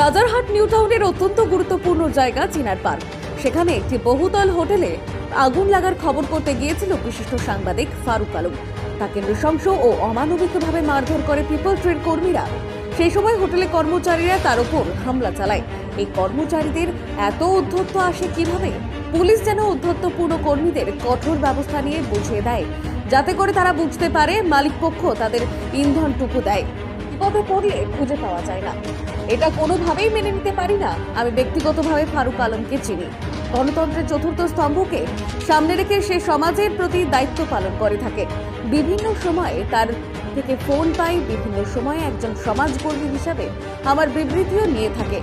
Rajarhat new টাউনের অত্যন্ত গুরুত্বপূর্ণ জায়গা চিনার পার্ক। সেখানে একটি বহুতল হোটেলে আগুন লাগার খবর করতে গিয়েছিল বিশিষ্ট সাংবাদিক ফারুক আলম। তাকে নৃশংস ও অমানবিকভাবে মারধর করে পিপল ট্রেন কর্মীরা। সেই সময় হোটেলে কর্মচারীরা তার উপর হামলা চালায়। এই কর্মচারীদের এত উদ্ধত্ত আসে কীভাবে? পুলিশ যেন উদ্ধত্তপূর্ণ কর্মীদের কঠোর ব্যবস্থা নিয়ে বুঝিয়ে দেয়। যাতে করে তারা বুঝতে পারে, মালিকপক্ষ তাদের ইন্ধনটুকু দেয়। বিপদে পড়লে খুঁজে পাওয়া যায় না। এটা কোনোভাবেই মেনে নিতে পারি না। আমি ব্যক্তিগতভাবে ফারুক আলমকে চিনি। গণতন্ত্রের চতুর্থ স্তম্ভকে সামনে রেখে সে সমাজের প্রতি দায়িত্ব পালন করে থাকে। বিভিন্ন সময়ে তার থেকে ফোন পাই, বিভিন্ন সময়ে একজন সমাজকর্মী হিসাবে আমার বিবৃতিও নিয়ে থাকে।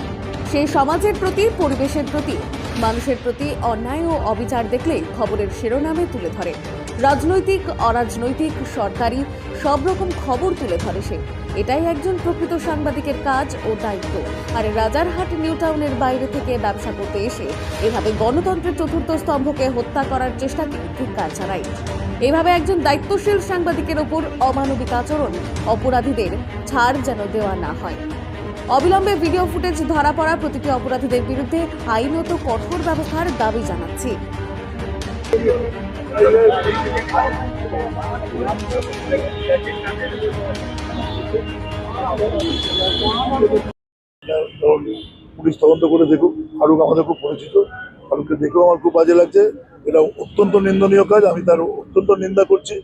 সেই সমাজের প্রতি, পরিবেশের প্রতি, মানুষের প্রতি অন্যায় ও অবিচার দেখলেই খবরের শিরোনামে তুলে ধরে। রাজনৈতিক, অরাজনৈতিক, সরকারি সব রকম খবর তুলে ধরে সে। এটাই একজন প্রকৃত সাংবাদিকের কাজ ও দায়িত্ব। আর রাজারহাট নিউ টাউনের বাইরে থেকে ব্যবসা করতে এসে এভাবে গণতন্ত্রের চতুর্থ স্তম্ভকে হত্যা করার চেষ্টাকে ধিক্কার জানাই এভাবে একজন দায়িত্বশীল সাংবাদিকের ওপর অমানবিক আচরণ, অপরাধীদের ছাড় যেন দেওয়া না হয়। অবিলম্বে ভিডিও ফুটেজ ধরা পড়া প্রতিটি অপরাধীদের বিরুদ্ধে আইনত কঠোর ব্যবস্থার দাবি জানাচ্ছি। পুলিশ তদন্ত করে দেখুক। ফারুক আমাদের খুব পরিচিত। ফারুককে দেখেও আমার খুব বাজে লাগছে। এটা অত্যন্ত নিন্দনীয় কাজ। আমি তার অত্যন্ত নিন্দা করছি।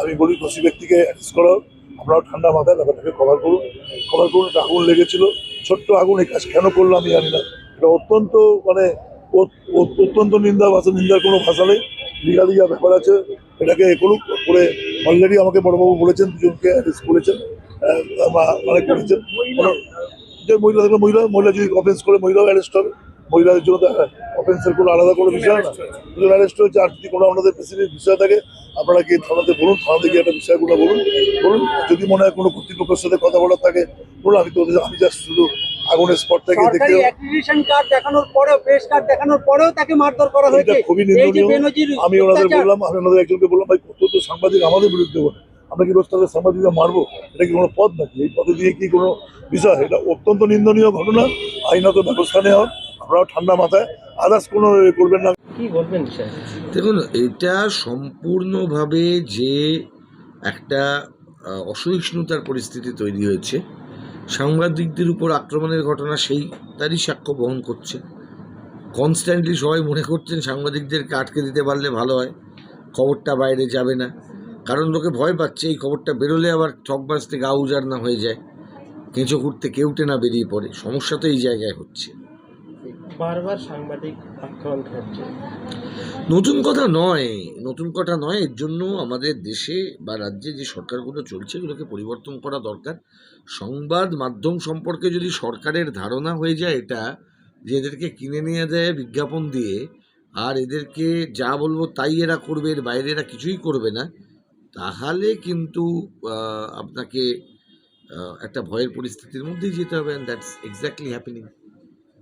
আমি বলি দোষী ব্যক্তিকে অ্যারেস্ট করা। আপনারাও ঠান্ডা মাথায় ব্যাপারটাকে কভার করুন। কভার করুন। একটা আগুন লেগেছিল। ছোট্ট আগুন এই কাজ কেন করল আমি জানি না। এটা অত্যন্ত মানে অত্যন্ত নিন্দা ভাষা নিন্দার কোনো ভাষা নেই। লিগালি যা ব্যাপার আছে এটাকে এ করুক করে অলরেডি আমাকে বড়বাবু বলেছেন দুজনকে অ্যারেস্ট করেছেন মানে করেছেন। যে মহিলা থাকলে মহিলা মহিলা যদি অফেন্স করে মহিলাও অ্যারেস্ট হবে। মহিলাদের জন্য তো অফেন্সের কোনো আলাদা কোনো বিষয় না। দুজন অ্যারেস্ট হয়েছে আর যদি কোনো আপনাদের স্পেসিফিক বিষয় থাকে আপনারা কি থানাতে বলুন থানাতে গিয়ে একটা বিষয়গুলো বলুন বলুন। যদি মনে হয় কোনো কর্তৃপক্ষের সাথে কথা বলার থাকে বলুন আমি তো আমি জাস্ট শুধু আগুনের স্পট থেকে দেখতে সরকারি অ্যাক্রিডিটেশন কার্ড দেখানোর পরেও প্রেস কার্ড দেখানোর পরেও তাকে মারধর করা এটা হয়েছে। খুবই যে নিন্দনীয়। আমি ওনাদের বললাম আমি ওনাদের একজনকে বললাম ভাই কত তো সাংবাদিক আমাদের বিরুদ্ধে বলে। আমরা কি রোজ তাদের সাংবাদিকরা মারবো? এটা কি কোনো পথ নাকি? এই পথে দিয়ে কি কোনো বিষয়? এটা অত্যন্ত নিন্দনীয় ঘটনা। আইনত ব্যবস্থা নেওয়া হোক। আপনারাও ঠান্ডা মাথায়। আদার্স কোনো করবেন না। কি বলবেন দেখুন এটা সম্পূর্ণভাবে যে একটা অসহিষ্ণুতার পরিস্থিতি তৈরি হয়েছে সাংবাদিকদের উপর আক্রমণের ঘটনা সেই তারই সাক্ষ্য বহন করছে। কনস্ট্যান্টলি সবাই মনে করছেন সাংবাদিকদেরকে আটকে দিতে পারলে ভালো হয়, খবরটা বাইরে যাবে না। কারণ লোকে ভয় পাচ্ছে এই খবরটা বেরোলে আবার ঠকবাজ থেকে আউজার না হয়ে যায়। কেঁচো করতে কেউটে না বেরিয়ে পড়ে, সমস্যা তো এই জায়গায় হচ্ছে। বারবার সাংবাদিক আক্রান্ত হচ্ছে নতুন কথা নয়, নতুন কথা নয়, এর জন্য আমাদের দেশে বা রাজ্যে যে সরকারগুলো চলছে, এগুলোকে পরিবর্তন করা দরকার। সংবাদ মাধ্যম সম্পর্কে যদি সরকারের ধারণা হয়ে যায় এটা, যে এদেরকে কিনে নিয়ে দেয় বিজ্ঞাপন দিয়ে, আর এদেরকে যা বলব তাই এরা করবে, এর বাইরে এরা কিছুই করবে না, তাহলে কিন্তু আপনাকে একটা ভয়ের পরিস্থিতির মধ্যেই যেতে হবে অ্যান্ড দ্যাটস এক্স্যাক্টলি হ্যাপেনিং